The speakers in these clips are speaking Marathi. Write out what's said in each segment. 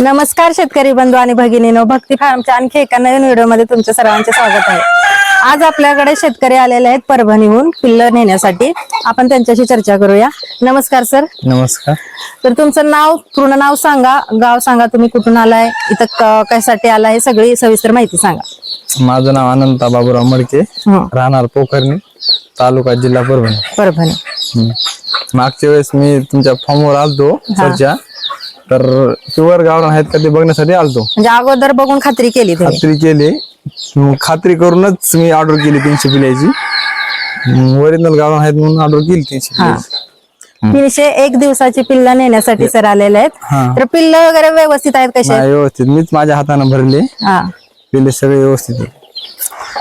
नमस्कार शेतकरी बंधू आणि भगिनीनो भक्ती फार्मच्या आणखी एका नवीन व्हिडिओमध्ये तुमचं सर्वांचे स्वागत आहे. आज आपल्याकडे शेतकरी आलेले आहेत परभणीहून पिल्लं नेण्यासाठी. आपण त्यांच्याशी चर्चा करूया. नमस्कार सर. नमस्कार. तर तुमचं नाव पूर्ण नाव सांगा. गाव सांगा तुम्ही कुठून आलाय इथं क- कशासाठी आलाय हे सगळी सविस्तर माहिती सांगा. माझं नाव अनंता बाबूराव मडके हं, राहणार पोखरणी तालुका जिल्हा परभणी. परभणी. हम्म. मागच्या वेळेस मी तुमच्या फॉर्मवर आलतो सरच्या तर प्युअर गावरान आहेत का ते बघण्यासाठी आलतो. म्हणजे अगोदर बघून खात्री केली तुम्ही? खात्री केली. मग खात्री करूनच मी ऑर्डर केली तीनशे पिल्याची. ओरिजिनल गावरान आहेत म्हणून ऑर्डर केली तीनशे हा. पिल्याची. तीनशे एक दिवसाची पिल्लं नेण्यासाठी सर आलेले आहेत. तर पिल्लं वगैरे व्यवस्थित आहेत कसे नाही व्यवस्थित. मीच माझ्या हाताने भरले. हा. पिल्ले सगळे व्यवस्थित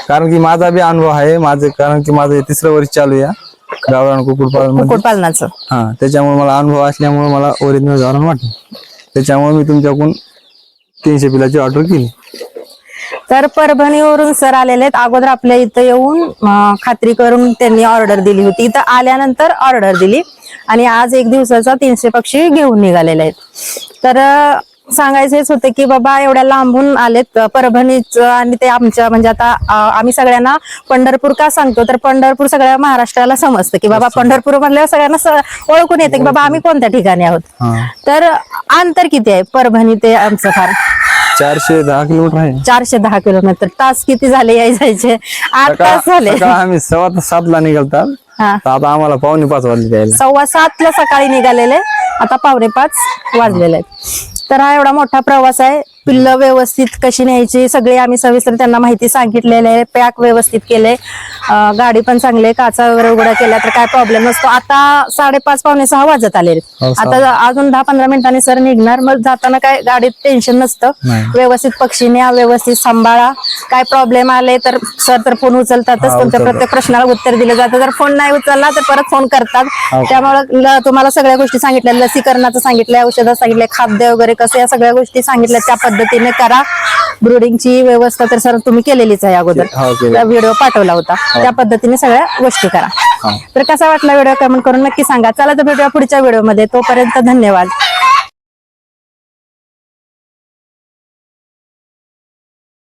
कारण की माझा बी अनुभव आहे. माझं कारण की माझं हे तिसरं वर्ष चालू आहे. या गावरान कुक्कुटपालन कुक्कुटपालनाचं. हा त्याच्यामुळे मला अनुभव असल्यामुळे मला ओरिजिनल गावरान वाटलं. त्याच्यामुळे मी तुमच्याकडून तीनशे पिलाची ऑर्डर केली. तर परभणीवरून सर आलेले आहेत. अगोदर आपल्या इथं येऊन खात्री करून त्यांनी ऑर्डर दिली होती. इथं आल्यानंतर ऑर्डर दिली. आणि आज एक दिवसाचा तीनशे पक्षी घेऊन निघालेले आहेत. तर सांगायचं हेच होतं की बाबा एवढ्या लांबून आलेत परभणीच आणि ते आमच्या म्हणजे आता आम्ही सगळ्यांना पंढरपूर का सांगतो? तर पंढरपूर सगळ्या महाराष्ट्राला समजतं की बाबा पंढरपूर म्हणल्यावर सगळ्यांना ओळखून येतं की बाबा आम्ही कोणत्या ठिकाणी आहोत? तर अंतर किती आहे परभणी ते आमचं फार? चारशे दहा किलोमीटर आहे. चारशे दहा किलोमीटर. तास किती झाले याय जायचे? आठ तास झाले. आम्ही सव्वा तास सातला निघालतात. हा. आता आम्हाला पावणे पाच वाजले सव्वा सात ला सकाळी निघालेले. आता पावणे पाच वाजलेले आहेत. तर हा एवढा मोठा प्रवास आहे. पिल्लं व्यवस्थित कशी न्यायची सगळी आम्ही सविस्तर त्यांना माहिती सांगितलेली आहे पॅक व्यवस्थित केले गाडी पण चांगली काचा वगैरे उघडा केला तर काय प्रॉब्लेम नसतो आता साडेपाच पावणे सहा वाजत आले हो. आता अजून दहा पंधरा मिनिटांनी सर निघणार मग जाताना काय गाडीत टेन्शन नसतं. व्यवस्थित पक्षी न्या व्यवस्थित सांभाळा काय प्रॉब्लेम आले तर सर तर फोन उचलतातच तुमच्या. प्रत्येक प्रश्नाला उत्तर दिलं जातं जर फोन नाही उचलला तर परत फोन करतात हो. त्यामुळे तुम्हाला सगळ्या गोष्टी सांगितल्या लसीकरणाचं सांगितलंय औषधं सांगितलंय खाद्य वगैरे कसं या सगळ्या गोष्टी सांगितल्या त्या पद्धतीने करा. ब्रुडिंगची व्यवस्था तर सर तुम्ही केलेलीच आहे अगोदर. हो, व्हिडिओ पाठवला होता. त्या पद्धतीने सगळ्या गोष्टी करा. हो. तर कसा वाटला व्हिडिओ कमेंट करून नक्की सांगा. चला तर भेटूया पुढच्या व्हिडिओमध्ये तोपर्यंत धन्यवाद.